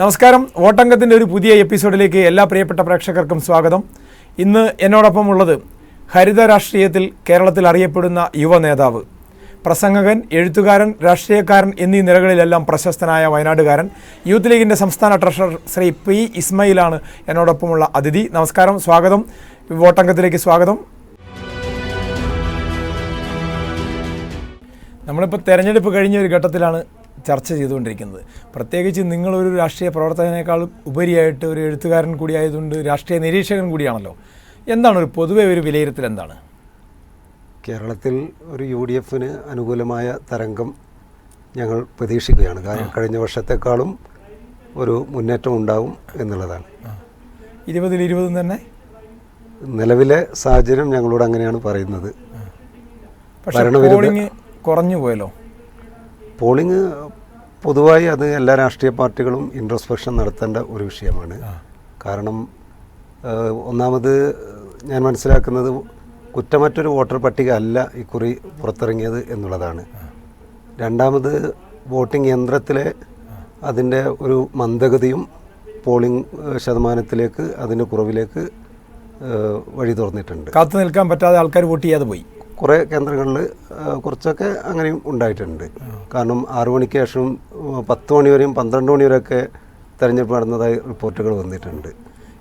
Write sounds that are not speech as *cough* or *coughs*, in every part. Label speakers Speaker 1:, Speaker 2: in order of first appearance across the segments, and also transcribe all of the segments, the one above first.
Speaker 1: നമസ്കാരം. വോട്ടംഗത്തിന്റെ ഒരു പുതിയ എപ്പിസോഡിലേക്ക് എല്ലാ പ്രിയപ്പെട്ട പ്രേക്ഷകർക്കും സ്വാഗതം. ഇന്ന് എന്നോടൊപ്പം ഉള്ളത് ഹരിത രാഷ്ട്രീയത്തിൽ കേരളത്തിൽ അറിയപ്പെടുന്ന യുവ നേതാവ്. പ്രസംഗകൻ എഴുത്തുകാരൻ രാഷ്ട്രീയക്കാരൻ എന്നീ നിലകളിലെല്ലാം പ്രശസ്തനായ വയനാടുകാരൻ. യൂത്ത് ലീഗിന്റെ സംസ്ഥാന ട്രഷറർ ശ്രീ പി ഇസ്മയിലാണ് എന്നോടൊപ്പമുള്ള അതിഥി. നമസ്കാരം സ്വാഗതം. വോട്ടംഗത്തിലേക്ക് സ്വാഗതം. നമ്മളിപ്പോൾ തെരഞ്ഞെടുപ്പ് കഴിഞ്ഞ ഒരു ഘട്ടത്തിലാണ് ചർച്ച ചെയ്തുകൊണ്ടിരിക്കുന്നത്. പ്രത്യേകിച്ച് നിങ്ങളൊരു രാഷ്ട്രീയ പ്രവർത്തകനേക്കാൾ ഉപരിയായിട്ട് ഒരു എഴുത്തുകാരൻ കൂടിയായതുകൊണ്ട് രാഷ്ട്രീയ നിരീക്ഷകൻ കൂടിയാണല്ലോ. എന്താണ് ഒരു പൊതുവെ ഒരു വിലയിരുത്തൽ എന്താണ്?
Speaker 2: കേരളത്തിൽ ഒരു യു ഡി എഫിന് അനുകൂലമായ തരംഗം ഞങ്ങൾ പ്രതീക്ഷിക്കുകയാണ്. കാരണം കഴിഞ്ഞ വർഷത്തെക്കാളും ഒരു മുന്നേറ്റം ഉണ്ടാവും എന്നുള്ളതാണ്.
Speaker 1: ഇരുപതിൽ ഇരുപതും തന്നെ?
Speaker 2: നിലവിലെ സാഹചര്യം ഞങ്ങളോട് അങ്ങനെയാണ് പറയുന്നത്.
Speaker 1: പക്ഷേ കുറഞ്ഞു പോയല്ലോ.
Speaker 2: പോളിംഗ് പൊതുവായി അത് എല്ലാ രാഷ്ട്രീയ പാർട്ടികളും ഇൻട്രോസ്പെക്ഷൻ നടത്തേണ്ട ഒരു വിഷയമാണ്. കാരണം ഒന്നാമത് ഞാൻ മനസ്സിലാക്കുന്നത് കുറ്റമറ്റൊരു വോട്ടർ പട്ടിക അല്ല ഇക്കുറി പുറത്തിറങ്ങിയത് എന്നുള്ളതാണ്. രണ്ടാമത് വോട്ടിംഗ് യന്ത്രത്തിലെ അതിന്റെ ഒരു മന്ദഗതിയും പോളിംഗ് ശതമാനത്തിലേക്ക് അതിന്റെ കുറവിലേക്ക് വഴി തുറന്നിട്ടുണ്ട്.
Speaker 1: കാത്തു നിൽക്കാൻ പറ്റാതെ ആൾക്കാർ വോട്ട് ചെയ്യാതെ പോയി.
Speaker 2: കുറേ കേന്ദ്രങ്ങളിൽ കുറച്ചൊക്കെ അങ്ങനെയും ഉണ്ടായിട്ടുണ്ട്. കാരണം ആറു മണിക്ക് ശേഷം പത്ത് മണി വരെയും പന്ത്രണ്ട് മണി വരെയൊക്കെ തെരഞ്ഞെടുപ്പ് നടന്നതായി റിപ്പോർട്ടുകൾ വന്നിട്ടുണ്ട്.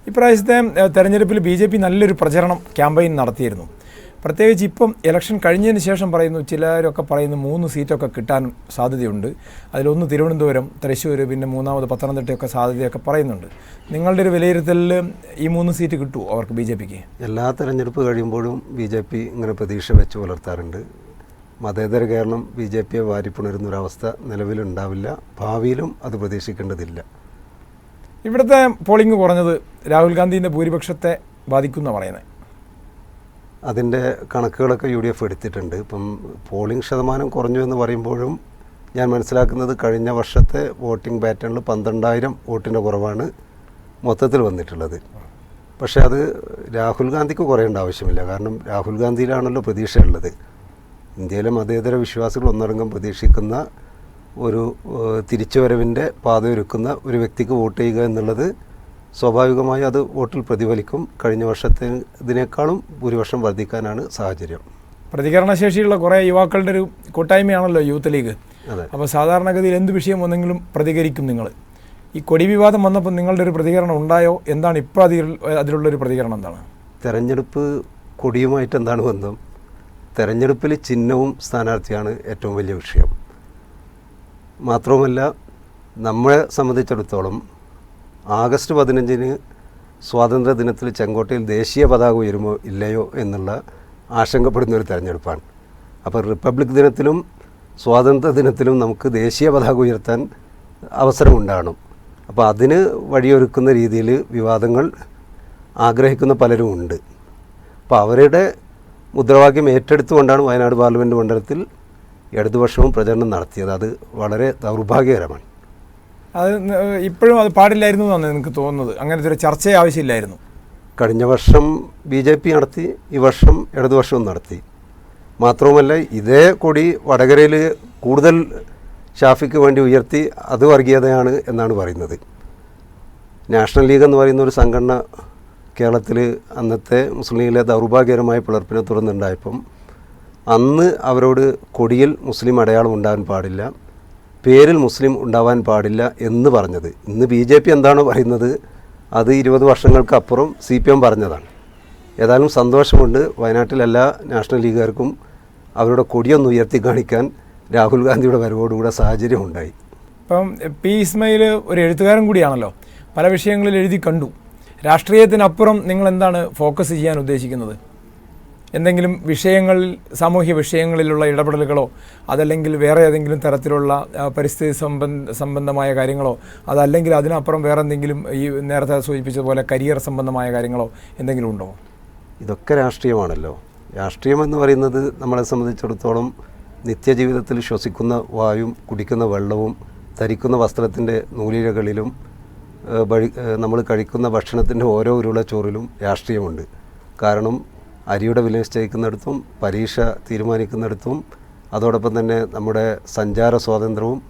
Speaker 1: ഇപ്രാവശ്യത്തെ തെരഞ്ഞെടുപ്പിൽ ബി ജെ പി നല്ലൊരു പ്രചരണം ക്യാമ്പയിൻ നടത്തിയിരുന്നു. പ്രത്യേകിച്ച് ഇപ്പം ഇലക്ഷൻ കഴിഞ്ഞതിന് ശേഷം പറയുന്നു ചിലരൊക്കെ പറയുന്നു മൂന്ന് സീറ്റൊക്കെ കിട്ടാൻ സാധ്യതയുണ്ട്. അതിലൊന്ന് തിരുവനന്തപുരം തൃശ്ശൂർ പിന്നെ മൂന്നാമത് പത്തനംതിട്ടയൊക്കെ സാധ്യതയൊക്കെ പറയുന്നുണ്ട്. നിങ്ങളുടെ ഒരു വിലയിരുത്തലിൽ ഈ മൂന്ന് സീറ്റ് കിട്ടുമോ അവർക്ക് ബി ജെ പിക്ക്?
Speaker 2: എല്ലാ തെരഞ്ഞെടുപ്പ് കഴിയുമ്പോഴും ബി ജെ പി ഇങ്ങനെ പ്രതീക്ഷ വെച്ച് പുലർത്താറുണ്ട്. മതേതര കേരളം ബി ജെ പിയെ വാരിപ്പുണരുന്നൊരവസ്ഥ നിലവിലുണ്ടാവില്ല. ഭാവിയിലും അത് പ്രതീക്ഷിക്കേണ്ടതില്ല.
Speaker 1: ഇവിടുത്തെ പോളിംഗ് കുറഞ്ഞത് രാഹുൽ ഗാന്ധിന്റെ ഭൂരിപക്ഷത്തെ ബാധിക്കുന്ന പറയുന്നത്
Speaker 2: അതിന്റെ കണക്കുകളൊക്കെ യു ഡി എഫ് എടുത്തിട്ടുണ്ട്. ഇപ്പം പോളിംഗ് ശതമാനം കുറഞ്ഞു എന്ന് പറയുമ്പോഴും ഞാൻ മനസ്സിലാക്കുന്നത് കഴിഞ്ഞ വർഷത്തെ വോട്ടിംഗ് പാറ്റേണിൽ പന്ത്രണ്ടായിരം വോട്ടിന്റെ കുറവാണ് മൊത്തത്തിൽ വന്നിട്ടുള്ളത്. പക്ഷേ അത് രാഹുൽ ഗാന്ധിക്ക് കുറയേണ്ട ആവശ്യമില്ല. കാരണം രാഹുൽ ഗാന്ധിയിലാണല്ലോ പ്രതീക്ഷയുള്ളത്. ഇന്ത്യയിലെ മതേതര വിശ്വാസികൾ ഒന്നടങ്കം പ്രതീക്ഷിക്കുന്ന ഒരു തിരിച്ചുവരവിന്റെ പാതയൊരുക്കുന്ന ഒരു വ്യക്തിക്ക് വോട്ട് ചെയ്യുക എന്നുള്ളത് സ്വാഭാവികമായി അത് വോട്ടിൽ പ്രതിഫലിക്കും. കഴിഞ്ഞ വർഷത്തെ ഇതിനേക്കാളും ഭൂരിപക്ഷം വർദ്ധിക്കാനാണ് സാഹചര്യം.
Speaker 1: പ്രതികരണശേഷിയുള്ള കുറേ യുവാക്കളുടെ ഒരു കൂട്ടായ്മയാണല്ലോ യൂത്ത് ലീഗ്. അപ്പോൾ സാധാരണഗതിയിൽ എന്ത് വിഷയം വന്നെങ്കിലും പ്രതികരിക്കും നിങ്ങൾ. ഈ കൊടി വിവാദം വന്നപ്പോൾ നിങ്ങളുടെ ഒരു പ്രതികരണം ഉണ്ടായോ? എന്താണ് ഇപ്പോൾ അതിൽ അതിലുള്ളൊരു പ്രതികരണം എന്താണ്?
Speaker 2: തെരഞ്ഞെടുപ്പ് കൊടിയുമായിട്ട് എന്താണ് ബന്ധം? തെരഞ്ഞെടുപ്പിൽ ചിഹ്നവും സ്ഥാനാർത്ഥിയാണ് ഏറ്റവും വലിയ വിഷയം. മാത്രവുമല്ല നമ്മളെ സംബന്ധിച്ചിടത്തോളം ആഗസ്റ്റ് പതിനഞ്ചിന് സ്വാതന്ത്ര്യ ദിനത്തിൽ ചെങ്കോട്ടയിൽ ദേശീയ പതാക ഉയരുമോ ഇല്ലയോ എന്നുള്ള ആശങ്കപ്പെടുന്ന ഒരു തെരഞ്ഞെടുപ്പാണ്. അപ്പോൾ റിപ്പബ്ലിക് ദിനത്തിലും സ്വാതന്ത്ര്യ ദിനത്തിലും നമുക്ക് ദേശീയ പതാക ഉയർത്താൻ അവസരമുണ്ടാകണം. അപ്പോൾ അതിന് വഴിയൊരുക്കുന്ന രീതിയിൽ വിവാദങ്ങൾ ആഗ്രഹിക്കുന്ന പലരും ഉണ്ട്. അപ്പോൾ അവരുടെ മുദ്രാവാക്യം ഏറ്റെടുത്തുകൊണ്ടാണ് വയനാട് പാർലമെന്റ് മണ്ഡലത്തിൽ ഇടതുപക്ഷവും പ്രചരണം നടത്തിയത്. അത് വളരെ ദൗർഭാഗ്യകരമാണ്.
Speaker 1: അത് ഇപ്പോഴും അത് പാടില്ലായിരുന്നു എന്നാണ് എനിക്ക് തോന്നുന്നത്. അങ്ങനത്തെ ഒരു ചർച്ച ആവശ്യമില്ലായിരുന്നു.
Speaker 2: കഴിഞ്ഞ വർഷം ബി ജെ പി നടത്തി ഈ വർഷം ഇടതുപക്ഷവും നടത്തി. മാത്രവുമല്ല ഇതേ കൊടി വടകരയിൽ കൂടുതൽ ഷാഫിക്ക് വേണ്ടി ഉയർത്തി അത് വർഗീയതയാണ് എന്നാണ് പറയുന്നത്. നാഷണൽ ലീഗ് എന്ന് പറയുന്ന ഒരു സംഘടന കേരളത്തിൽ അന്നത്തെ മുസ്ലിം ലീഗിലെ ദൗർഭാഗ്യകരമായ പിളർപ്പിനെ തുടർന്നുണ്ടായപ്പം അന്ന് അവരോട് കൊടിയിൽ മുസ്ലിം അടയാളം ഉണ്ടാകാൻ പാടില്ല. പേരിൽ മുസ്ലിം ഉണ്ടാവാൻ പാടില്ല എന്ന് പറഞ്ഞത്. ഇന്ന് ബി ജെ പി എന്താണോ പറയുന്നത് അത് ഇരുപത് വർഷങ്ങൾക്കപ്പുറം സി പി എം പറഞ്ഞതാണ്. ഏതായാലും സന്തോഷമുണ്ട് വയനാട്ടിൽ എല്ലാ നാഷണൽ ലീഗുകാർക്കും അവരുടെ കൊടിയൊന്ന് ഉയർത്തി കാണിക്കാൻ രാഹുൽ ഗാന്ധിയുടെ വരവോടുകൂടെ സാഹചര്യം ഉണ്ടായി.
Speaker 1: ഇപ്പം പി ഇസ്മയിൽ ഒരു എഴുത്തുകാരൻ കൂടിയാണല്ലോ. പല വിഷയങ്ങളിൽ എഴുതി കണ്ടു. രാഷ്ട്രീയത്തിനപ്പുറം നിങ്ങൾ എന്താണ് ഫോക്കസ് ചെയ്യാൻ ഉദ്ദേശിക്കുന്നത്? എന്തെങ്കിലും വിഷയങ്ങളിൽ സാമൂഹ്യ വിഷയങ്ങളിലുള്ള ഇടപെടലുകളോ അതല്ലെങ്കിൽ വേറെ ഏതെങ്കിലും തരത്തിലുള്ള പരിസ്ഥിതി സംബന്ധ സംബന്ധമായ കാര്യങ്ങളോ അതല്ലെങ്കിൽ അതിനപ്പുറം വേറെ എന്തെങ്കിലും ഈ നേരത്തെ സൂചിപ്പിച്ചതുപോലെ കരിയർ സംബന്ധമായ കാര്യങ്ങളോ എന്തെങ്കിലും ഉണ്ടോ?
Speaker 2: ഇതൊക്കെ രാഷ്ട്രീയമാണല്ലോ. രാഷ്ട്രീയം എന്ന് പറയുന്നത് നമ്മളെ സംബന്ധിച്ചിടത്തോളം നിത്യജീവിതത്തിൽ ശ്വസിക്കുന്ന വായും കുടിക്കുന്ന വെള്ളവും ധരിക്കുന്ന വസ്ത്രത്തിന്റെ നൂലിഴകളിലും നമ്മൾ കഴിക്കുന്ന ഭക്ഷണത്തിന്റെ ഓരോ ഉരുളച്ചോറിലും രാഷ്ട്രീയമുണ്ട്. കാരണം അരിയുടെ വില നിശ്ചയിക്കുന്നിടത്തും പരീക്ഷ തീരുമാനിക്കുന്നിടത്തും അതോടൊപ്പം തന്നെ നമ്മുടെ സഞ്ചാര സ്വാതന്ത്ര്യവും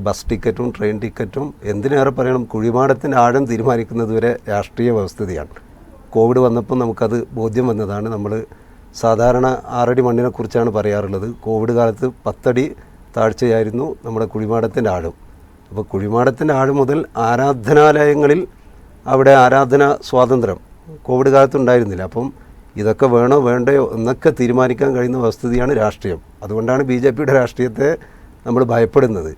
Speaker 2: ബസ് ടിക്കറ്റും ട്രെയിൻ ടിക്കറ്റും എന്തിനേറെ പറയണം കുഴിമാടത്തിന്റെ ആഴം തീരുമാനിക്കുന്നത് വരെ രാഷ്ട്രീയ വ്യവസ്ഥിതിയാണ്. കോവിഡ് വന്നപ്പോൾ നമുക്കത് ബോധ്യം വന്നതാണ്. നമ്മൾ സാധാരണ ആറടി മണ്ണിനെക്കുറിച്ചാണ് പറയാറുള്ളത്. കോവിഡ് കാലത്ത് പത്തടി താഴ്ചയായിരുന്നു നമ്മുടെ കുഴിമാടത്തിന്റെ ആഴം. അപ്പോൾ കുഴിമാടത്തിന്റെ ആഴം മുതൽ ആരാധനാലയങ്ങളിൽ അവിടെ ആരാധന സ്വാതന്ത്ര്യം. കോവിഡ് കാലത്ത് ഉണ്ടായിരുന്നില്ല. അപ്പം ഇതൊക്കെ വേണോ വേണ്ടയോ എന്നൊക്കെ തീരുമാനിക്കാൻ കഴിയുന്ന വസ്തുതയാണ് രാഷ്ട്രീയം. അതുകൊണ്ടാണ് ബി ജെ പിയുടെ രാഷ്ട്രീയത്തെ നമ്മൾ ഭയപ്പെടുന്നത്.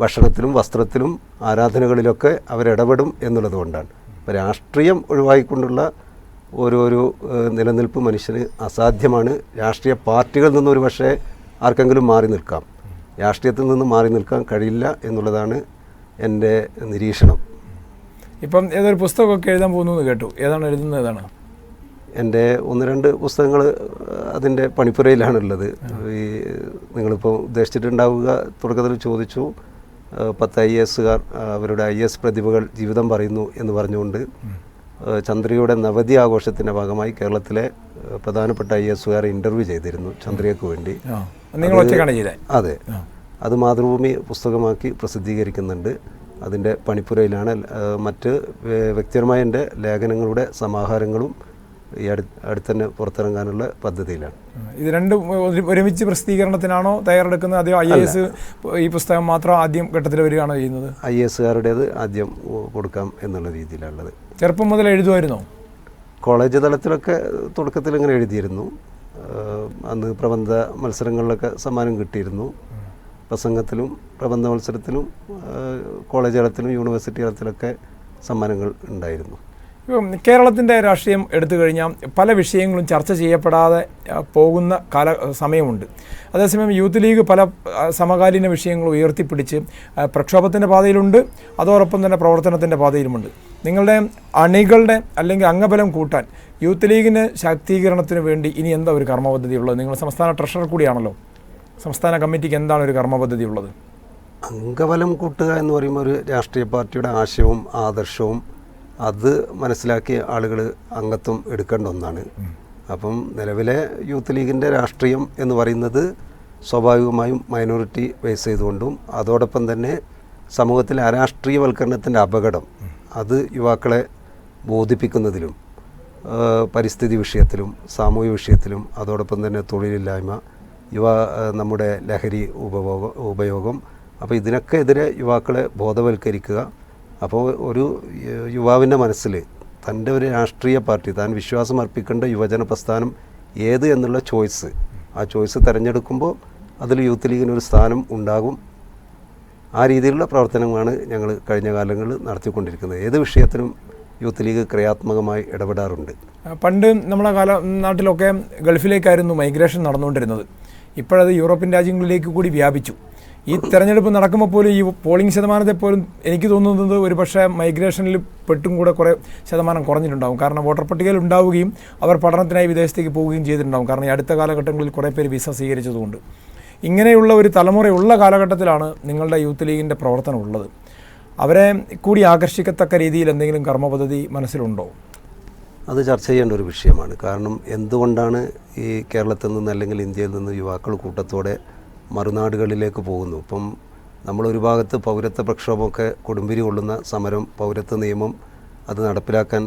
Speaker 2: ഭക്ഷണത്തിലും വസ്ത്രത്തിലും ആരാധനകളിലൊക്കെ അവരിടപെടും എന്നുള്ളത് കൊണ്ടാണ്. അപ്പോൾ രാഷ്ട്രീയം ഒഴിവാക്കിക്കൊണ്ടുള്ള ഓരോരോ നിലനിൽപ്പ് മനുഷ്യന് അസാധ്യമാണ്. രാഷ്ട്രീയ പാർട്ടികളിൽ നിന്ന് പക്ഷേ ആർക്കെങ്കിലും മാറി നിൽക്കാം. രാഷ്ട്രീയത്തിൽ നിന്ന് മാറി നിൽക്കാൻ കഴിയില്ല എന്നുള്ളതാണ് എന്റെ നിരീക്ഷണം.
Speaker 1: ഇപ്പം ഏതൊരു പുസ്തകമൊക്കെ എഴുതാൻ പോകുന്നു കേട്ടു. ഏതാണ് എഴുതുന്നത്? ഏതാണ്?
Speaker 2: എന്റെ ഒന്ന് രണ്ട് പുസ്തകങ്ങൾ അതിന്റെ പണിപ്പുരയിലാണുള്ളത്. ഈ നിങ്ങളിപ്പോൾ ഉദ്ദേശിച്ചിട്ടുണ്ടാവുക തുടക്കത്തിൽ ചോദിച്ചു പത്ത് ഐ എസുകാർ അവരുടെ ഐ എസ് പ്രതിഭകൾ ജീവിതം പറയുന്നു എന്ന് പറഞ്ഞുകൊണ്ട് ചന്ദ്രയുടെ ചന്ദ്രികയുടെ നവതി ആഘോഷത്തിന്റെ ഭാഗമായി കേരളത്തിലെ പ്രധാനപ്പെട്ട ഐ എസുകാരെ ഇന്റർവ്യൂ ചെയ്തിരുന്നു ചന്ദ്രികയ്ക്ക് വേണ്ടി. അതെ അത്. മാതൃഭൂമി പുസ്തകമാക്കി പ്രസിദ്ധീകരിക്കുന്നുണ്ട്. അതിന്റെ പണിപ്പുരയിലാണ് മറ്റ് വ്യക്തിപരമായ എന്റെ ലേഖനങ്ങളുടെ സമാഹാരങ്ങളും ഈ അടു അടുത്തന്നെ പുറത്തിറങ്ങാനുള്ള പദ്ധതിയിലാണ്.
Speaker 1: ഇത് രണ്ടും ഒരുമിച്ച് പ്രസിദ്ധീകരണത്തിനാണോ തയ്യാറെടുക്കുന്നത്? അതെയോ ഐ എസ് ഈ പുസ്തകം മാത്രം ആദ്യം ഘട്ടത്തിൽ വരികയാണോ ചെയ്യുന്നത്?
Speaker 2: ഐ എസുകാരുടേത് ആദ്യം കൊടുക്കാം എന്നുള്ള രീതിയിലുള്ളത്
Speaker 1: ചെറുപ്പം മുതൽ എഴുതുമായിരുന്നോ?
Speaker 2: കോളേജ് തലത്തിലൊക്കെ തുടക്കത്തിൽ ഇങ്ങനെ എഴുതിയിരുന്നു. അന്ന് പ്രബന്ധ മത്സരങ്ങളിലൊക്കെ സമ്മാനം കിട്ടിയിരുന്നു. പ്രസംഗത്തിലും പ്രബന്ധ മത്സരത്തിലും കോളേജ് തലത്തിലും യൂണിവേഴ്സിറ്റി തലത്തിലൊക്കെ സമ്മാനങ്ങൾ ഉണ്ടായിരുന്നു.
Speaker 1: കേരളത്തിന്റെ രാഷ്ട്രീയം എടുത്തു കഴിഞ്ഞാൽ പല വിഷയങ്ങളും ചർച്ച ചെയ്യപ്പെടാതെ പോകുന്ന കാല സമയമുണ്ട്. അതേസമയം യൂത്ത് ലീഗ് പല സമകാലീന വിഷയങ്ങൾ ഉയർത്തിപ്പിടിച്ച് പ്രക്ഷോഭത്തിന്റെ പാതയിലുണ്ട്. അതോടൊപ്പം തന്നെ പ്രവർത്തനത്തിന്റെ പാതയിലുമുണ്ട്. നിങ്ങളുടെ അണികളുടെ അല്ലെങ്കിൽ അംഗബലം കൂട്ടാൻ യൂത്ത് ലീഗിന് ശാക്തീകരണത്തിന് വേണ്ടി ഇനി എന്താ ഒരു കർമ്മപദ്ധതി ഉള്ളത് നിങ്ങൾ സംസ്ഥാന ട്രഷറർ കൂടിയാണല്ലോ. സംസ്ഥാന കമ്മിറ്റിക്ക് എന്താണ് ഒരു കർമ്മപദ്ധതി ഉള്ളത്
Speaker 2: അംഗബലം കൂട്ടുക എന്ന് പറയുമ്പോൾ ഒരു രാഷ്ട്രീയ പാർട്ടിയുടെ ആശയവും ആദർശവും അത് മനസ്സിലാക്കി ആളുകൾ അംഗത്വം എടുക്കേണ്ട ഒന്നാണ്. അപ്പം നിലവിലെ യൂത്ത് ലീഗിന്റെ രാഷ്ട്രീയം എന്ന് പറയുന്നത് സ്വാഭാവികമായും മൈനോറിറ്റി ബേസ് ചെയ്തുകൊണ്ടും അതോടൊപ്പം തന്നെ സമൂഹത്തിലെ അരാഷ്ട്രീയവൽക്കരണത്തിന്റെ അപകടം അത് യുവാക്കളെ ബോധിപ്പിക്കുന്നതിലും പരിസ്ഥിതി വിഷയത്തിലും സാമൂഹ്യ വിഷയത്തിലും അതോടൊപ്പം തന്നെ തൊഴിലില്ലായ്മ യുവ നമ്മുടെ ലഹരി ഉപഭോഗ ഉപയോഗം. അപ്പോൾ ഇതിനൊക്കെ എതിരെ യുവാക്കളെ ബോധവൽക്കരിക്കുക അപ്പോൾ ഒരു യുവാവിന്റെ മനസ്സിൽ തന്റെ ഒരു രാഷ്ട്രീയ പാർട്ടി താൻ വിശ്വാസം അർപ്പിക്കേണ്ട യുവജന പ്രസ്ഥാനം ഏത് എന്നുള്ള ചോയ്സ്. ആ ചോയ്സ് തിരഞ്ഞെടുക്കുമ്പോൾ അതിൽ യൂത്ത് ലീഗിന് ഒരു സ്ഥാനം ഉണ്ടാകും. ആ രീതിയിലുള്ള പ്രവർത്തനങ്ങളാണ് ഞങ്ങൾ കഴിഞ്ഞ കാലങ്ങളിൽ നടത്തിക്കൊണ്ടിരിക്കുന്നത്. ഏത് വിഷയത്തിനും യൂത്ത് ലീഗ് ക്രിയാത്മകമായി ഇടപെടാറുണ്ട്.
Speaker 1: പണ്ട് നമ്മളെ കാല നാട്ടിലൊക്കെ ഗൾഫിലേക്കായിരുന്നു മൈഗ്രേഷൻ നടന്നുകൊണ്ടിരുന്നത്. ഇപ്പോഴത് യൂറോപ്യൻ രാജ്യങ്ങളിലേക്ക് കൂടി വ്യാപിച്ചു. ഈ തെരഞ്ഞെടുപ്പ് നടക്കുമ്പോൾ പോലും ഈ പോളിംഗ് ശതമാനത്തെ പോലും എനിക്ക് തോന്നുന്നത് ഒരു പക്ഷേ മൈഗ്രേഷനിൽ പെട്ടും കൂടെ കുറേ ശതമാനം കുറഞ്ഞിട്ടുണ്ടാകും കാരണം വോട്ടർ പട്ടികയിൽ ഉണ്ടാവുകയും അവർ പഠനത്തിനായി വിദേശത്തേക്ക് പോവുകയും ചെയ്തിട്ടുണ്ടാകും കാരണം ഈ അടുത്ത കാലഘട്ടങ്ങളിൽ കുറേ പേര് വിസ സ്വീകരിച്ചതുകൊണ്ട്. ഇങ്ങനെയുള്ള ഒരു തലമുറയുള്ള കാലഘട്ടത്തിലാണ് നിങ്ങളുടെ യൂത്ത് ലീഗിന്റെ പ്രവർത്തനം ഉള്ളത്. അവരെ കൂടി ആകർഷിക്കത്തക്ക രീതിയിൽ എന്തെങ്കിലും കർമ്മപദ്ധതി മനസ്സിലുണ്ടോ?
Speaker 2: അത് ചർച്ച ചെയ്യേണ്ട ഒരു വിഷയമാണ്. കാരണം എന്തുകൊണ്ടാണ് ഈ കേരളത്തിൽ നിന്ന് അല്ലെങ്കിൽ ഇന്ത്യയിൽ നിന്ന് യുവാക്കൾ കൂട്ടത്തോടെ മറുനാടുകളിലേക്ക് പോകുന്നു. ഇപ്പം ഒരു ഭാഗത്ത് പൗരത്വ പ്രക്ഷോഭമൊക്കെ കൊടുമ്പിരി കൊള്ളുന്ന സമരം പൗരത്വ നിയമം അത് നടപ്പിലാക്കാൻ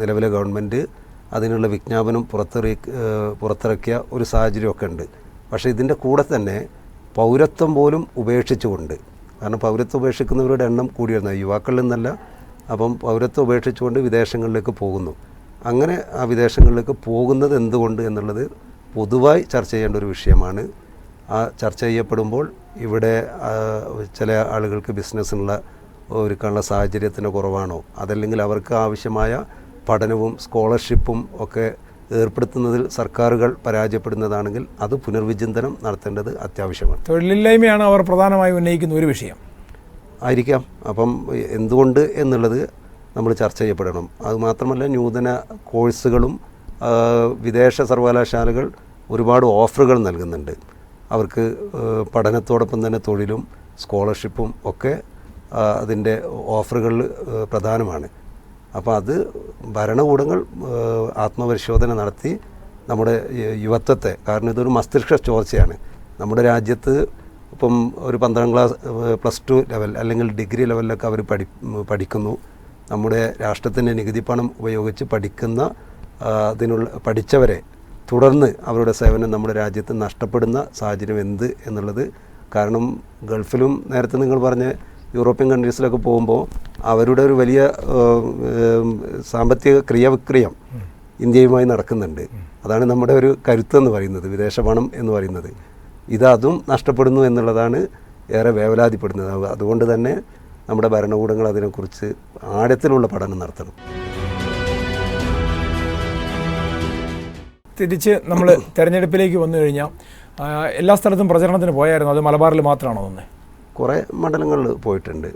Speaker 2: നിലവിലെ ഗവൺമെന്റ് അതിനുള്ള വിജ്ഞാപനം പുറത്തിറക്കി പുറത്തിറക്കിയ ഒരു സാഹചര്യമൊക്കെ ഉണ്ട്. പക്ഷേ ഇതിന്റെ കൂടെ തന്നെ പൗരത്വം പോലും ഉപേക്ഷിച്ചുകൊണ്ട് കാരണം പൗരത്വം ഉപേക്ഷിക്കുന്നവരുടെ എണ്ണം കൂടി വരുന്നത് യുവാക്കളിൽ നിന്നല്ല അപ്പം പൗരത്വം ഉപേക്ഷിച്ചുകൊണ്ട് വിദേശങ്ങളിലേക്ക് പോകുന്നു. അങ്ങനെ ആ വിദേശങ്ങളിലേക്ക് പോകുന്നത് എന്തുകൊണ്ട് എന്നുള്ളത് പൊതുവായി ചർച്ച ചെയ്യേണ്ട ഒരു വിഷയമാണ്. ചർച്ച ചെയ്യപ്പെടുമ്പോൾ ഇവിടെ ചില ആളുകൾക്ക് ബിസിനസ്സിനുള്ള ഒരുക്കാനുള്ള സാഹചര്യത്തിന്റെ കുറവാണോ? അതല്ലെങ്കിൽ അവർക്ക് ആവശ്യമായ പഠനവും സ്കോളർഷിപ്പും ഒക്കെ ഏർപ്പെടുത്തുന്നതിൽ സർക്കാരുകൾ പരാജയപ്പെടുന്നതാണെങ്കിൽ അത് പുനർവിചിന്തനം നടത്തേണ്ടത് അത്യാവശ്യമാണ്.
Speaker 1: തൊഴിലില്ലായ്മയാണ് അവർ പ്രധാനമായി ഉന്നയിക്കുന്ന ഒരു വിഷയം.
Speaker 2: ആയിരിക്കാം. അപ്പം എന്തുകൊണ്ട് എന്നുള്ളത് നമ്മൾ ചർച്ച ചെയ്യപ്പെടണം. അതുമാത്രമല്ല നൂതന കോഴ്സുകളും വിദേശ സർവകലാശാലകൾ ഒരുപാട് ഓഫറുകൾ നൽകുന്നുണ്ട്. അവർക്ക് പഠനത്തോടൊപ്പം തന്നെ തൊഴിലും സ്കോളർഷിപ്പും ഒക്കെ അതിന്റെ ഓഫറുകളിൽ പ്രധാനമാണ്. അപ്പോൾ അത് ഭരണകൂടങ്ങൾ ആത്മപരിശോധന നടത്തി നമ്മുടെ യുവത്വത്തെ കാരണം ഇതൊരു മസ്തിഷ്ക ചോർച്ചയാണ്. നമ്മുടെ രാജ്യത്ത് ഇപ്പം ഒരു പന്ത്രണ്ടാം ക്ലാസ് പ്ലസ് ടു ലെവൽ അല്ലെങ്കിൽ ഡിഗ്രി ലെവലിലൊക്കെ അവർ പഠി പഠിക്കുന്നു. നമ്മുടെ രാഷ്ട്രത്തിന്റെ നികുതി പണം ഉപയോഗിച്ച് പഠിക്കുന്ന അതിനുള്ള പഠിച്ചവരെ തുടർന്ന് അവരുടെ സേവനം നമ്മുടെ രാജ്യത്ത് നഷ്ടപ്പെടുന്ന സാഹചര്യം എന്ത് എന്നുള്ളത്. കാരണം ഗൾഫിലും നേരത്തെ നിങ്ങൾ പറഞ്ഞ യൂറോപ്യൻ കൺട്രീസിലൊക്കെ പോകുമ്പോൾ അവരുടെ ഒരു വലിയ സാമ്പത്തിക ക്രിയവിക്രിയം ഇന്ത്യയുമായി നടക്കുന്നുണ്ട്. അതാണ് നമ്മുടെ ഒരു കരുത്ത് എന്ന് പറയുന്നത് വിദേശ പണം എന്ന് പറയുന്നത്. ഇത് അതും നഷ്ടപ്പെടുന്നു എന്നുള്ളതാണ് ഏറെ വേവലാതിപ്പെടുന്നത്. അതുകൊണ്ട് തന്നെ നമ്മുടെ ഭരണകൂടങ്ങൾ അതിനെക്കുറിച്ച് ആഴത്തിലുള്ള പഠനം നടത്തണം.
Speaker 1: തിരിച്ച് നമ്മൾ *coughs* തെരഞ്ഞെടുപ്പിലേക്ക് വന്നു കഴിഞ്ഞാൽ എല്ലാ സ്ഥലത്തും പ്രചരണത്തിന് പോയായിരുന്നു. അത് മലബാറിൽ മാത്രമാണോ തന്നെ
Speaker 2: കുറേ മണ്ഡലങ്ങളിൽ പോയിട്ടുണ്ട്.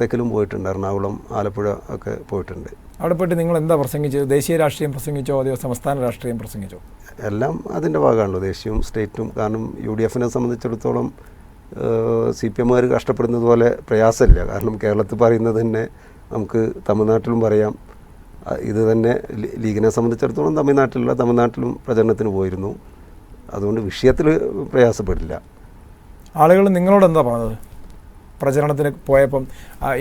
Speaker 2: തെക്കിലും പോയിട്ടുണ്ട്. എറണാകുളം ആലപ്പുഴ ഒക്കെ പോയിട്ടുണ്ട്.
Speaker 1: അവിടെ പോയിട്ട് നിങ്ങൾ എന്താ പ്രസംഗിച്ചത്? ദേശീയ രാഷ്ട്രീയം പ്രസംഗിച്ചോ അതെയോ സംസ്ഥാന രാഷ്ട്രീയം പ്രസംഗിച്ചോ?
Speaker 2: എല്ലാം അതിന്റെ ഭാഗമാണല്ലോ. ദേശീയവും സ്റ്റേറ്റും. കാരണം യു ഡി എഫിനെ സംബന്ധിച്ചിടത്തോളം സി പി എമ്മുകാർ കഷ്ടപ്പെടുന്നത് പോലെ പ്രയാസമില്ല. കാരണം കേരളത്തിൽ പറയുന്നത് തന്നെ നമുക്ക് തമിഴ്നാട്ടിലും പറയാം ഇത് തന്നെ ലീഗിനെ സംബന്ധിച്ചിടത്തോളം തമിഴ്നാട്ടിലുള്ള തമിഴ്നാട്ടിലും പ്രചരണത്തിന് പോയിരുന്നു. അതുകൊണ്ട് വിഷയത്തിൽ പ്രയാസപ്പെടില്ല.
Speaker 1: ആളുകൾ നിങ്ങളോട് എന്താ പറഞ്ഞത്? പ്രചരണത്തിന് പോയപ്പം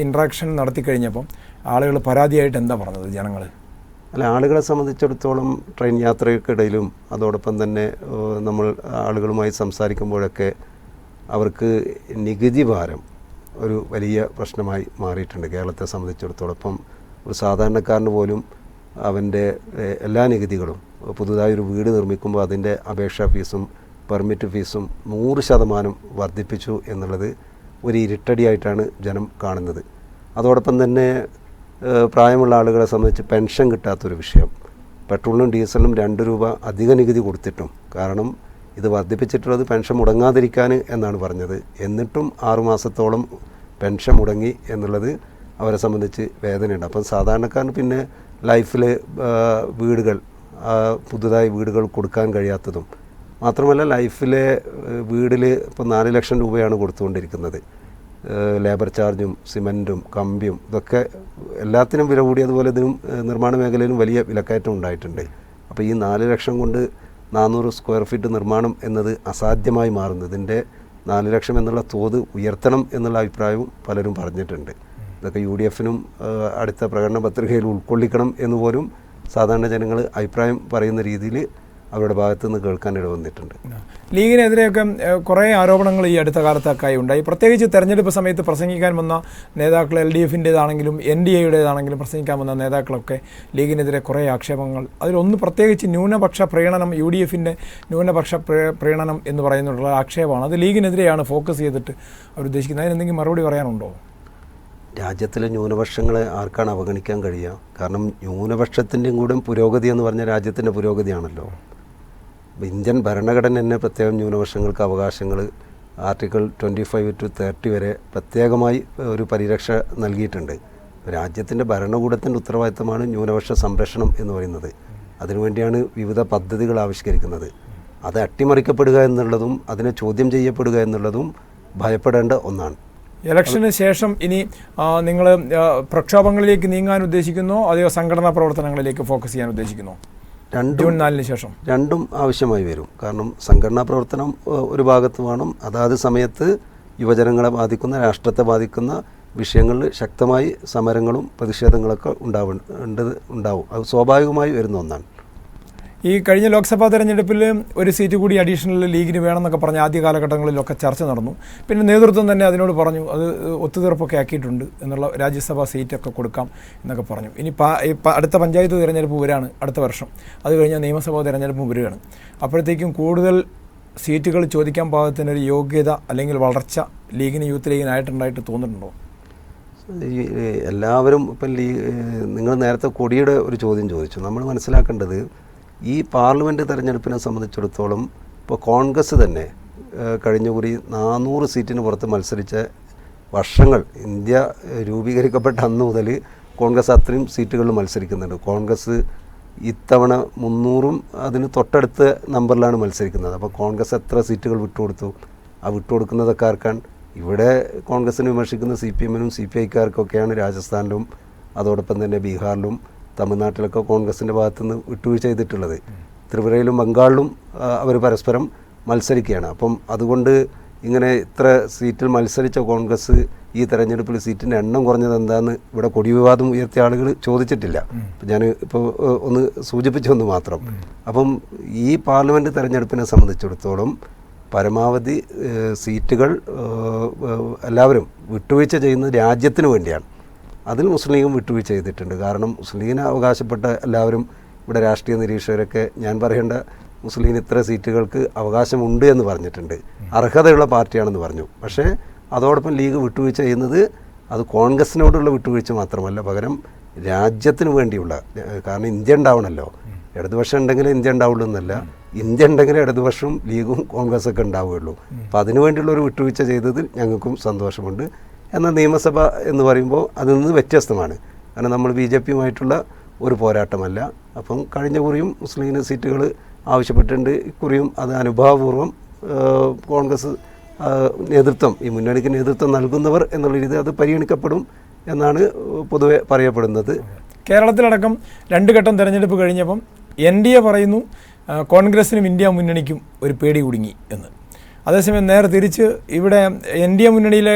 Speaker 1: ഇൻട്രാക്ഷൻ നടത്തി കഴിഞ്ഞപ്പം ആളുകൾ പരാതിയായിട്ട് എന്താ പറഞ്ഞത് ജനങ്ങൾ
Speaker 2: അല്ല ആളുകളെ സംബന്ധിച്ചിടത്തോളം ട്രെയിൻ യാത്രയ്ക്കിടയിലും അതോടൊപ്പം തന്നെ നമ്മൾ ആളുകളുമായി സംസാരിക്കുമ്പോഴൊക്കെ അവർക്ക് നികുതി ഭാരം ഒരു വലിയ പ്രശ്നമായി മാറിയിട്ടുണ്ട് കേരളത്തെ സംബന്ധിച്ചിടത്തോളം. ഇപ്പം ഒരു സാധാരണക്കാരന് പോലും അവന്റെ എല്ലാ നികുതികളും പുതുതായി ഒരു വീട് നിർമ്മിക്കുമ്പോൾ അതിന്റെ അപേക്ഷാ ഫീസും പെർമിറ്റ് ഫീസും നൂറ് ശതമാനം വർദ്ധിപ്പിച്ചു എന്നുള്ളത് ഒരു ഇരുട്ടടിയായിട്ടാണ് ജനം കാണുന്നത്. അതോടൊപ്പം തന്നെ പ്രായമുള്ള ആളുകളെ സംബന്ധിച്ച് പെൻഷൻ കിട്ടാത്തൊരു വിഷയം. പെട്രോളിനും ഡീസലിനും രണ്ട് രൂപ അധിക നികുതി കൊടുത്തിട്ടും കാരണം ഇത് വർദ്ധിപ്പിച്ചിട്ടുള്ളത് പെൻഷൻ മുടങ്ങാതിരിക്കാൻ എന്നാണ് പറഞ്ഞത്. എന്നിട്ടും ആറുമാസത്തോളം പെൻഷൻ മുടങ്ങി എന്നുള്ളത് അവരെ സംബന്ധിച്ച് വേദനയുണ്ട്. അപ്പം സാധാരണക്കാർ പിന്നെ ലൈഫിൽ വീടുകൾ പുതുതായി വീടുകൾ കൊടുക്കാൻ കഴിയാത്തതും മാത്രമല്ല ലൈഫിലെ വീടിൽ ഇപ്പോൾ നാല് ലക്ഷം രൂപയാണ് കൊടുത്തുകൊണ്ടിരിക്കുന്നത്. ലേബർ ചാർജും സിമന്റും കമ്പിയും ഇതൊക്കെ എല്ലാത്തിനും വില കൂടിയതുപോലെ ഇതിനും ഏഹ് നിർമ്മാണ മേഖലയിലും വലിയ വിലക്കയറ്റം ഉണ്ടായിട്ടുണ്ട്. അപ്പോൾ ഈ നാല് ലക്ഷം കൊണ്ട് നാനൂറ് സ്ക്വയർ ഫീറ്റ് നിർമ്മാണം എന്നത് അസാധ്യമായി മാറുന്നു. ഇതിന്റെ നാല് ലക്ഷം എന്നുള്ള തോത് ഉയർത്തണം എന്നുള്ള അഭിപ്രായവും പലരും പറഞ്ഞിട്ടുണ്ട്. ഇതൊക്കെ യു ഡി എഫിനും അടുത്ത പ്രകടന പത്രികയിൽ ഉൾക്കൊള്ളിക്കണം എന്ന് പോലും സാധാരണ ജനങ്ങൾ അഭിപ്രായം പറയുന്ന രീതിയിൽ അവരുടെ ഭാഗത്തു നിന്ന് കേൾക്കാൻ ഇടവന്നിട്ടുണ്ട്.
Speaker 1: ലീഗിനെതിരെയൊക്കെ കുറേ ആരോപണങ്ങൾ ഈ അടുത്ത കാലത്തൊക്കെ ഉണ്ടായി പ്രത്യേകിച്ച് തെരഞ്ഞെടുപ്പ് സമയത്ത് പ്രസംഗിക്കാൻ വന്ന നേതാക്കൾ എൽ ഡി എഫിന്റേതാണെങ്കിലും എൻ ഡി എയുടേതാണെങ്കിലും പ്രസംഗിക്കാൻ വന്ന നേതാക്കളൊക്കെ ലീഗിനെതിരെ കുറേ ആക്ഷേപങ്ങൾ. അതിലൊന്ന് പ്രത്യേകിച്ച് ന്യൂനപക്ഷ പ്രീണനം യു ഡി എഫിന്റെ ന്യൂനപക്ഷ പ്രീ- പ്രീണനം എന്ന് പറയുന്നുള്ള ആക്ഷേപമാണ്. അത് ലീഗിനെതിരെയാണ് ഫോക്കസ് ചെയ്തിട്ട് അവർ ഉദ്ദേശിക്കുന്നത്. അതിനെന്തെങ്കിലും മറുപടി പറയാനുണ്ടോ?
Speaker 2: രാജ്യത്തിലെ ന്യൂനപക്ഷങ്ങളെ ആർക്കാണ് അവഗണിക്കാൻ കഴിയുക? കാരണം ന്യൂനപക്ഷത്തിന്റെയും കൂടെ പുരോഗതി എന്ന് പറഞ്ഞ രാജ്യത്തിന്റെ പുരോഗതിയാണല്ലോ. ഇന്ത്യൻ ഭരണഘടന തന്നെ പ്രത്യേകം ന്യൂനപക്ഷങ്ങൾക്ക് അവകാശങ്ങൾ article twenty five to thirty വരെ പ്രത്യേകമായി ഒരു പരിരക്ഷ നൽകിയിട്ടുണ്ട്. രാജ്യത്തിന്റെ ഭരണകൂടത്തിന്റെ ഉത്തരവാദിത്തമാണ് ന്യൂനപക്ഷ സംരക്ഷണം എന്ന് പറയുന്നത്. അതിനുവേണ്ടിയാണ് വിവിധ പദ്ധതികൾ ആവിഷ്കരിക്കുന്നത്. അത് അട്ടിമറിക്കപ്പെടുക എന്നുള്ളതും അതിനെ ചോദ്യം ചെയ്യപ്പെടുക എന്നുള്ളതും ഭയപ്പെടേണ്ട ഒന്നാണ്.
Speaker 1: ഇലക്ഷന് ശേഷം ഇനി നിങ്ങൾ പ്രക്ഷോഭങ്ങളിലേക്ക് നീങ്ങാൻ ഉദ്ദേശിക്കുന്നു അതെയോ സംഘടനാ പ്രവർത്തനങ്ങളിലേക്ക് ഫോക്കസ് ചെയ്യാൻ ഉദ്ദേശിക്കുന്നു?
Speaker 2: രണ്ടും
Speaker 1: ജൂൺ നാലിന് ശേഷം.
Speaker 2: രണ്ടും ആവശ്യമായി വരും. കാരണം സംഘടനാ പ്രവർത്തനം ഒരു ഭാഗത്ത് വേണം. അതാത് സമയത്ത് യുവജനങ്ങളെ ബാധിക്കുന്ന രാഷ്ട്രത്തെ ബാധിക്കുന്ന വിഷയങ്ങളിൽ ശക്തമായി സമരങ്ങളും പ്രതിഷേധങ്ങളൊക്കെ ഉണ്ടാവുന്നുണ്ട് ഉണ്ടാവും. അത് സ്വാഭാവികമായി വരുന്ന ഒന്നാണ്.
Speaker 1: ഈ കഴിഞ്ഞ ലോക്സഭാ തെരഞ്ഞെടുപ്പിൽ ഒരു സീറ്റ് കൂടി അഡീഷണൽ ലീഗിന് വേണമെന്നൊക്കെ പറഞ്ഞ ആദ്യ കാലഘട്ടങ്ങളിലൊക്കെ ചർച്ച നടന്നു. പിന്നെ നേതൃത്വം തന്നെ അതിനോട് പറഞ്ഞു അത് ഒത്തുതീർപ്പൊക്കെ ആക്കിയിട്ടുണ്ട് എന്നുള്ള രാജ്യസഭാ സീറ്റൊക്കെ കൊടുക്കാം എന്നൊക്കെ പറഞ്ഞു. ഇനി അടുത്ത പഞ്ചായത്ത് തിരഞ്ഞെടുപ്പ് വരികയാണ് അടുത്ത വർഷം. അത് കഴിഞ്ഞാൽ നിയമസഭാ തിരഞ്ഞെടുപ്പ് വരികയാണ്. അപ്പോഴത്തേക്കും കൂടുതൽ സീറ്റുകൾ ചോദിക്കാൻ പാകത്തിനൊരു യോഗ്യത അല്ലെങ്കിൽ വളർച്ച ലീഗിന് യൂത്ത് ലീഗിനായിട്ടുണ്ടായിട്ട്
Speaker 2: ഏഹ്, എല്ലാവരും ഇപ്പം ലീ നിങ്ങൾ നേരത്തെ കൊടിയുടെ ഒരു ചോദ്യം ചോദിച്ചു. നമ്മൾ മനസ്സിലാക്കേണ്ടത് ഈ പാർലമെന്റ് തെരഞ്ഞെടുപ്പിനെ സംബന്ധിച്ചിടത്തോളം ഇപ്പോൾ കോൺഗ്രസ് തന്നെ കഴിഞ്ഞ കുറി നാനൂറ് സീറ്റിന് പുറത്ത് മത്സരിച്ച വർഷങ്ങൾ ഇന്ത്യ രൂപീകരിക്കപ്പെട്ട അന്ന് മുതൽ കോൺഗ്രസ് അത്രയും സീറ്റുകളിൽ മത്സരിക്കുന്നുണ്ട്. കോൺഗ്രസ് ഇത്തവണ മുന്നൂറും അതിന് തൊട്ടടുത്ത നമ്പറിലാണ് മത്സരിക്കുന്നത്. അപ്പോൾ കോൺഗ്രസ് എത്ര സീറ്റുകൾ വിട്ടുകൊടുത്തു? ആ വിട്ടുകൊടുക്കുന്നതൊക്കെ ആർക്കാൻ ഇവിടെ കോൺഗ്രസിനെ വിമർശിക്കുന്ന സി പി എമ്മിനും സി പി ഐക്കാർക്കൊക്കെയാണ് രാജസ്ഥാനിലും അതോടൊപ്പം തന്നെ ബീഹാറിലും തമിഴ്നാട്ടിലൊക്കെ കോൺഗ്രസിന്റെ ഭാഗത്തുനിന്ന് വിട്ടുവീഴ്ച ചെയ്തിട്ടുള്ളത്. ത്രിപുരയിലും ബംഗാളിലും അവർ പരസ്പരം മത്സരിക്കുകയാണ്. അപ്പം അതുകൊണ്ട് ഇങ്ങനെ ഇത്ര സീറ്റിൽ മത്സരിച്ച കോൺഗ്രസ് ഈ തെരഞ്ഞെടുപ്പിൽ സീറ്റിന്റെ എണ്ണം കുറഞ്ഞത് എന്താന്ന് ഇവിടെ കൊടി വിവാദം ഉയർത്തിയ ആളുകൾ ചോദിച്ചിട്ടില്ല. ഞാൻ ഇപ്പോൾ ഒന്ന് സൂചിപ്പിച്ചൊന്ന് മാത്രം. അപ്പം ഈ പാർലമെന്റ് തെരഞ്ഞെടുപ്പിനെ സംബന്ധിച്ചിടത്തോളം പരമാവധി സീറ്റുകൾ എല്ലാവരും വിട്ടുവീഴ്ച ചെയ്യുന്നത് രാജ്യത്തിന് വേണ്ടിയാണ്. അതിൽ മുസ്ലിം ലീഗും വിട്ടുവീഴ്ച ചെയ്തിട്ടുണ്ട്. കാരണം മുസ്ലിം ലീഗിനെ അവകാശപ്പെട്ട എല്ലാവരും ഇവിടെ രാഷ്ട്രീയ നിരീക്ഷകരൊക്കെ ഞാൻ പറയേണ്ട മുസ്ലിം ഇത്ര സീറ്റുകൾക്ക് അവകാശമുണ്ട് എന്ന് പറഞ്ഞിട്ടുണ്ട്. അർഹതയുള്ള പാർട്ടിയാണെന്ന് പറഞ്ഞു. പക്ഷേ അതോടൊപ്പം ലീഗ് വിട്ടുവീഴ്ച ചെയ്യുന്നത് അത് കോൺഗ്രസിനോടുള്ള വിട്ടുവീഴ്ച മാത്രമല്ല പകരം രാജ്യത്തിന് വേണ്ടിയുള്ള കാരണം ഇന്ത്യ ഉണ്ടാവണമല്ലോ ഇടതുപക്ഷം ഉണ്ടെങ്കിൽ ഇന്ത്യ ഉണ്ടാവുള്ളൂ എന്നല്ല ഇന്ത്യ ഉണ്ടെങ്കിൽ ഇടതുപക്ഷവും ലീഗും കോൺഗ്രസ്സൊക്കെ ഉണ്ടാവുകയുള്ളൂ. അപ്പോൾ അതിനു വേണ്ടിയുള്ള ഒരു വിട്ടുവീഴ്ച ചെയ്തതിൽ ഞങ്ങൾക്കും സന്തോഷമുണ്ട്. എന്നാൽ നിയമസഭ എന്ന് പറയുമ്പോൾ അതിൽ നിന്ന് വ്യത്യസ്തമാണ്. കാരണം നമ്മൾ ബി ജെ പിയുമായിട്ടുള്ള ഒരു പോരാട്ടമല്ല. അപ്പം കഴിഞ്ഞ കുറിയും മുസ്ലിം സീറ്റുകൾ ആവശ്യപ്പെട്ടിട്ടുണ്ട്. ഇക്കുറിയും അത് അനുഭാവപൂർവം കോൺഗ്രസ് നേതൃത്വം ഈ മുന്നണിക്ക് നേതൃത്വം നൽകുന്നവർ എന്നുള്ള രീതി അത് പരിഗണിക്കപ്പെടും എന്നാണ് പൊതുവെ പറയപ്പെടുന്നത്.
Speaker 1: കേരളത്തിലടക്കം രണ്ട് ഘട്ടം തിരഞ്ഞെടുപ്പ് കഴിഞ്ഞപ്പം എൻ ഡി എ പറയുന്നു കോൺഗ്രസിനും ഇന്ത്യ മുന്നണിക്കും ഒരു പേടി കുടുങ്ങി എന്ന്. അതേസമയം നേരെ തിരിച്ച് ഇവിടെ എൻ ഡി എ മുന്നണിയിലെ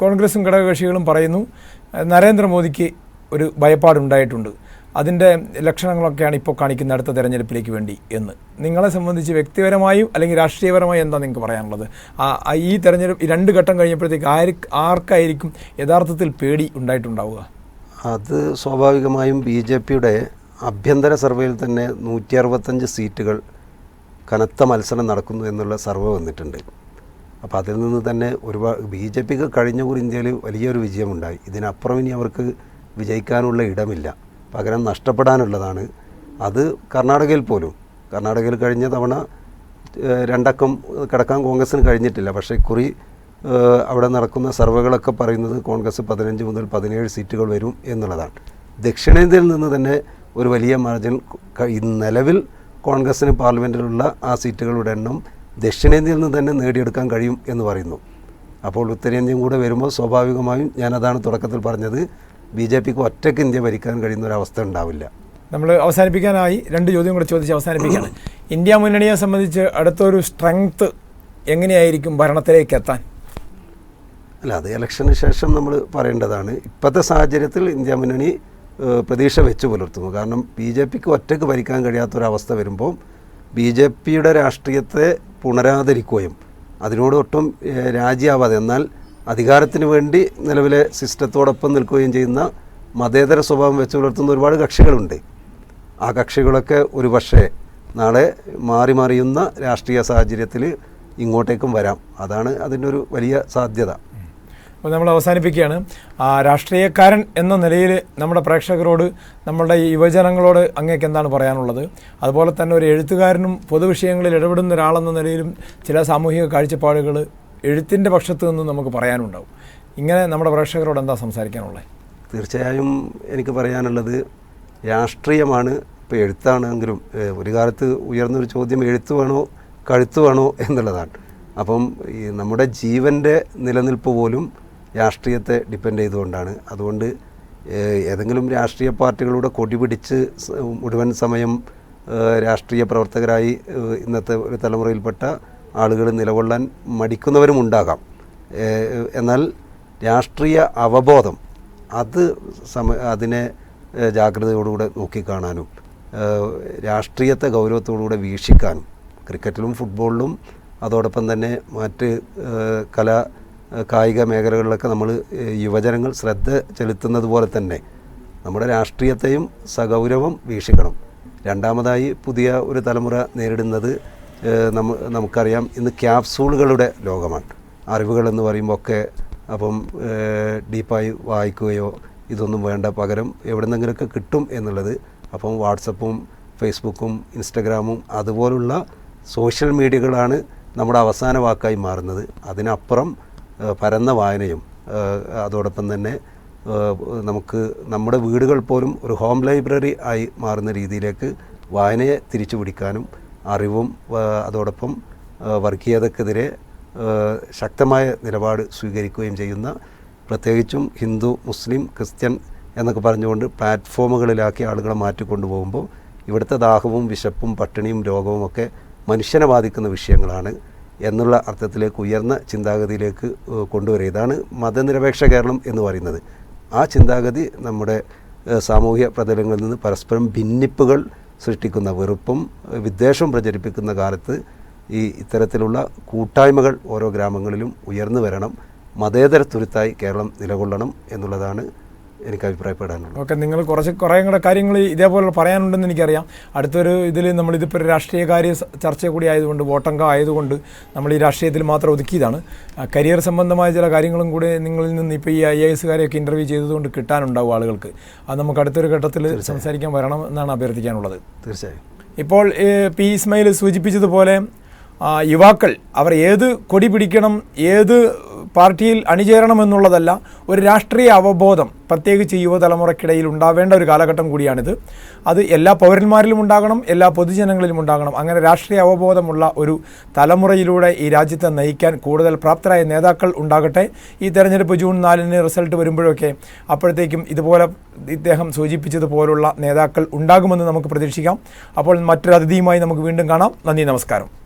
Speaker 1: കോൺഗ്രസും ഘടകകക്ഷികളും പറയുന്നു നരേന്ദ്രമോദിക്ക് ഒരു ഭയപ്പാടുണ്ടായിട്ടുണ്ട്. അതിന്റെ ലക്ഷണങ്ങളൊക്കെയാണ് ഇപ്പോൾ കാണിക്കുന്ന അടുത്ത തെരഞ്ഞെടുപ്പിലേക്ക് വേണ്ടി എന്ന്. നിങ്ങളെ സംബന്ധിച്ച് വ്യക്തിപരമായും അല്ലെങ്കിൽ രാഷ്ട്രീയപരമായും എന്താ നിങ്ങൾക്ക് പറയാനുള്ളത്? ഈ തെരഞ്ഞെടുപ്പ് രണ്ട് ഘട്ടം കഴിഞ്ഞപ്പോഴത്തേക്ക് ആര് ആർക്കായിരിക്കും യഥാർത്ഥത്തിൽ പേടി ഉണ്ടായിട്ടുണ്ടാവുക?
Speaker 2: അത് സ്വാഭാവികമായും ബി ജെ പിയുടെ ആഭ്യന്തര സർവേയിൽ തന്നെ നൂറ്റി അറുപത്തഞ്ച് സീറ്റുകൾ കനത്ത മത്സരം നടക്കുന്നു എന്നുള്ള സർവേ വന്നിട്ടുണ്ട്. അപ്പോൾ അതിൽ നിന്ന് തന്നെ ഒരുപാട് ബി ജെ പിക്ക് കഴിഞ്ഞ കൂടി ഇന്ത്യയിൽ വലിയൊരു വിജയമുണ്ടായി. ഇതിനപ്പുറം ഇനി അവർക്ക് വിജയിക്കാനുള്ള ഇടമില്ല. പകരം നഷ്ടപ്പെടാനുള്ളതാണ്. അത് കർണാടകയിൽ പോലും. കർണാടകയിൽ കഴിഞ്ഞ തവണ രണ്ടക്കം കിടക്കാൻ കോൺഗ്രസ്സിന് കഴിഞ്ഞിട്ടില്ല. പക്ഷേ കുറി അവിടെ നടക്കുന്ന സർവേകളൊക്കെ പറയുന്നത് കോൺഗ്രസ് പതിനഞ്ച് മുതൽ പതിനേഴ് സീറ്റുകൾ വരും എന്നുള്ളതാണ്. ദക്ഷിണേന്ത്യയിൽ നിന്ന് തന്നെ ഒരു വലിയ മാർജിൻ നിലവിൽ കോൺഗ്രസ്സിന് പാർലമെന്റിലുള്ള ആ സീറ്റുകളുടെ എണ്ണം ദക്ഷിണേന്ത്യയിൽ നിന്ന് തന്നെ നേടിയെടുക്കാൻ കഴിയും എന്ന് പറയുന്നു. അപ്പോൾ ഉത്തരേന്ത്യയും കൂടെ വരുമ്പോൾ സ്വാഭാവികമായും ഞാനതാണ് തുടക്കത്തിൽ പറഞ്ഞത്. ബി ജെ പിക്ക് ഒറ്റയ്ക്ക് ഇന്ത്യ ഭരിക്കാൻ കഴിയുന്ന ഒരു അവസ്ഥ ഉണ്ടാവില്ല.
Speaker 1: നമ്മൾ അവസാനിപ്പിക്കാനായി രണ്ട് ചോദ്യം കൂടെ ചോദിച്ച് അവസാനിപ്പിക്കുകയാണ്. ഇന്ത്യ മുന്നണിയെ സംബന്ധിച്ച് അടുത്തൊരു സ്ട്രെങ്ത് എങ്ങനെയായിരിക്കും ഭരണത്തിലേക്ക് എത്താൻ?
Speaker 2: അല്ല അത് ഇലക്ഷന് ശേഷം നമ്മൾ പറയേണ്ടതാണ്. ഇപ്പോഴത്തെ സാഹചര്യത്തിൽ ഇന്ത്യ മുന്നണി പ്രതീക്ഷ വെച്ച് പുലർത്തുന്നു. കാരണം ബി ജെ പിക്ക് ഒറ്റയ്ക്ക് ഭരിക്കാൻ കഴിയാത്തൊരവസ്ഥ വരുമ്പോൾ ബി ജെ പിയുടെ രാഷ്ട്രീയത്തെ പുനരാദരിക്കുകയും അതിനോട് ഒട്ടും രാജിയാവാതെ. എന്നാൽ അധികാരത്തിന് വേണ്ടി നിലവിലെ സിസ്റ്റത്തോടൊപ്പം നിൽക്കുകയും ചെയ്യുന്ന മതേതര സ്വഭാവം വെച്ച് പുലർത്തുന്ന ഒരുപാട് കക്ഷികളുണ്ട്. ആ കക്ഷികളൊക്കെ ഒരു പക്ഷേ നാളെ മാറി മറിയുന്ന രാഷ്ട്രീയ സാഹചര്യത്തിൽ ഇങ്ങോട്ടേക്കും വരാം. അതാണ് അതിന്റെ ഒരു വലിയ സാധ്യത.
Speaker 1: അപ്പോൾ നമ്മൾ അവസാനിപ്പിക്കുകയാണ്. രാഷ്ട്രീയക്കാരൻ എന്ന നിലയിൽ നമ്മുടെ പ്രേക്ഷകരോട് നമ്മുടെ യുവജനങ്ങളോട് അങ്ങേക്ക് എന്താണ് പറയാനുള്ളത്? അതുപോലെ തന്നെ ഒരു എഴുത്തുകാരനും പൊതുവിഷയങ്ങളിൽ ഇടപെടുന്ന ഒരാളെന്ന നിലയിലും ചില സാമൂഹിക കാഴ്ചപ്പാടുകൾ എഴുത്തിന്റെ പക്ഷത്ത് നിന്ന് നമുക്ക് പറയാനുണ്ടാവും. ഇങ്ങനെ നമ്മുടെ പ്രേക്ഷകരോട് എന്താ സംസാരിക്കാനുള്ളത്
Speaker 2: തീർച്ചയായും എനിക്ക് പറയാനുള്ളത് രാഷ്ട്രീയമാണ്. ഇപ്പോൾ എഴുത്താണെങ്കിലും ഒരു കാലത്ത് ഉയർന്നൊരു ചോദ്യം എഴുത്ത് വേണോ കഴുത്ത് വേണോ എന്നുള്ളതാണ്. അപ്പം ഈ നമ്മുടെ ജീവന്റെ നിലനിൽപ്പ് പോലും രാഷ്ട്രീയത്തെ ഡിപ്പെൻഡ് ചെയ്തുകൊണ്ടാണ്. അതുകൊണ്ട് ഏതെങ്കിലും രാഷ്ട്രീയ പാർട്ടികളുടെ കൊടി പിടിച്ച് മുഴുവൻ സമയം രാഷ്ട്രീയ പ്രവർത്തകരായി ഇന്നത്തെ ഒരു തലമുറയിൽപ്പെട്ട ആളുകൾ നിലകൊള്ളാൻ മടിക്കുന്നവരും ഉണ്ടാകാം. എന്നാൽ രാഷ്ട്രീയ അവബോധം അത് സമ അതിനെ ജാഗ്രതയോടുകൂടെ നോക്കിക്കാണാനും രാഷ്ട്രീയത്തെ ഗൗരവത്തോടുകൂടെ വീക്ഷിക്കാനും ക്രിക്കറ്റിലും ഫുട്ബോളിലും അതോടൊപ്പം തന്നെ മറ്റ് കലാ കായിക മേഖലകളിലൊക്കെ നമ്മൾ യുവജനങ്ങൾ ശ്രദ്ധ ചെലുത്തുന്നത് പോലെ തന്നെ നമ്മുടെ രാഷ്ട്രീയത്തെയും സഗൗരവം വീക്ഷിക്കണം. രണ്ടാമതായി പുതിയ ഒരു തലമുറ നേരിടുന്നത് നമ്മ നമുക്കറിയാം ഇന്ന് ക്യാപ്സൂളുകളുടെ ലോകമാണ്. അറിവുകൾ എന്ന് പറയുമ്പോൾ ഒക്കെ അപ്പം ഡീപ്പായി വായിക്കുകയോ ഇതൊന്നും വേണ്ട പകരം എവിടെ നിന്നെങ്കിലുമൊക്കെ കിട്ടും എന്നുള്ളത് അപ്പം വാട്സപ്പും ഫേസ്ബുക്കും ഇൻസ്റ്റഗ്രാമും അതുപോലുള്ള സോഷ്യൽ മീഡിയകളാണ് നമ്മുടെ അവസാന വാക്കായി മാറുന്നത്. അതിനപ്പുറം പരന്ന വായനയും അതോടൊപ്പം തന്നെ നമുക്ക് നമ്മുടെ വീടുകൾ പോലും ഒരു ഹോം ലൈബ്രറി ആയി മാറുന്ന രീതിയിലേക്ക് വായനയെ തിരിച്ചു പിടിക്കാനും അറിവും അതോടൊപ്പം വർഗീയതക്കെതിരെ ശക്തമായ നിലപാട് സ്വീകരിക്കുകയും ചെയ്യുന്ന പ്രത്യേകിച്ചും ഹിന്ദു മുസ്ലിം ക്രിസ്ത്യൻ എന്നൊക്കെ പറഞ്ഞുകൊണ്ട് പ്ലാറ്റ്ഫോമുകളിലാക്കി ആളുകളെ മാറ്റിക്കൊണ്ടുപോകുമ്പോൾ ഇവിടുത്തെ ദാഹവും വിശപ്പും പട്ടിണിയും രോഗവും ഒക്കെ മനുഷ്യനെ ബാധിക്കുന്ന വിഷയങ്ങളാണ്. എന്നുള്ള അർത്ഥത്തിലേക്ക് ഉയർന്ന ചിന്താഗതിയിലേക്ക് കൊണ്ടുവരിക. ഇതാണ് മതനിരപേക്ഷ കേരളം എന്ന് പറയുന്നത്. ആ ചിന്താഗതി നമ്മുടെ സാമൂഹ്യ പ്രതലങ്ങളിൽ നിന്ന് പരസ്പരം ഭിന്നിപ്പുകൾ സൃഷ്ടിക്കുന്ന വെറുപ്പും വിദ്വേഷം പ്രചരിപ്പിക്കുന്ന കാലത്ത് ഈ ഇത്തരത്തിലുള്ള കൂട്ടായ്മകൾ ഓരോ ഗ്രാമങ്ങളിലും ഉയർന്നു വരണം. മതേതര തുരുത്തായി കേരളം നിലകൊള്ളണം എന്നുള്ളതാണ് എനിക്ക് അഭിപ്രായപ്പെടാനുള്ളത്
Speaker 1: ഓക്കെ നിങ്ങൾ കുറച്ച് കുറേ കൂടെ കാര്യങ്ങൾ ഇതേപോലെ പറയാനുണ്ടെന്ന് എനിക്കറിയാം. അടുത്തൊരു ഇതിൽ നമ്മൾ ഇതിപ്പോൾ ഒരു രാഷ്ട്രീയ കാര്യ ചർച്ച കൂടി ആയതുകൊണ്ട് വോട്ടംഗം ആയതുകൊണ്ട് നമ്മൾ ഈ രാഷ്ട്രീയത്തിൽ മാത്രം ഒതുക്കിയതാണ്. കരിയർ സംബന്ധമായ ചില കാര്യങ്ങളും കൂടി നിങ്ങളിൽ നിന്ന് ഇപ്പോൾ ഈ ഐ എ എസുകാരെയൊക്കെ ഇന്റർവ്യൂ ചെയ്തതുകൊണ്ട് കിട്ടാനുണ്ടാവും ആളുകൾക്ക്. അത് നമുക്ക് അടുത്തൊരു ഘട്ടത്തിൽ സംസാരിക്കാൻ വരണം എന്നാണ് അഭ്യർത്ഥിക്കാനുള്ളത്.
Speaker 2: തീർച്ചയായും.
Speaker 1: ഇപ്പോൾ പി ഇസ്മയിൽ സൂചിപ്പിച്ചതുപോലെ യുവാക്കൾ അവർ ഏത് കൊടി പിടിക്കണം ഏത് പാർട്ടിയിൽ അണിചേരണം എന്നുള്ളതല്ല ഒരു രാഷ്ട്രീയ അവബോധം പ്രത്യേകിച്ച് യുവതലമുറയ്ക്കിടയിൽ ഉണ്ടാവേണ്ട ഒരു കാലഘട്ടം കൂടിയാണിത്. അത് എല്ലാ പൗരന്മാരിലും ഉണ്ടാകണം എല്ലാ പൊതുജനങ്ങളിലും ഉണ്ടാകണം. അങ്ങനെ രാഷ്ട്രീയ അവബോധമുള്ള ഒരു തലമുറയിലൂടെ ഈ രാജ്യത്തെ നയിക്കാൻ കൂടുതൽ പ്രാപ്തരായ നേതാക്കൾ ഉണ്ടാകട്ടെ. ഈ തെരഞ്ഞെടുപ്പ് ജൂൺ നാലിന് റിസൾട്ട് വരുമ്പോഴൊക്കെ അപ്പോഴത്തേക്കും ഇതുപോലെ ഇദ്ദേഹം സൂചിപ്പിച്ചതുപോലുള്ള നേതാക്കൾ ഉണ്ടാകുമെന്ന് നമുക്ക് പ്രതീക്ഷിക്കാം. അപ്പോൾ മറ്റൊരു അതിഥിയുമായി നമുക്ക് വീണ്ടും കാണാം. നന്ദി നമസ്കാരം.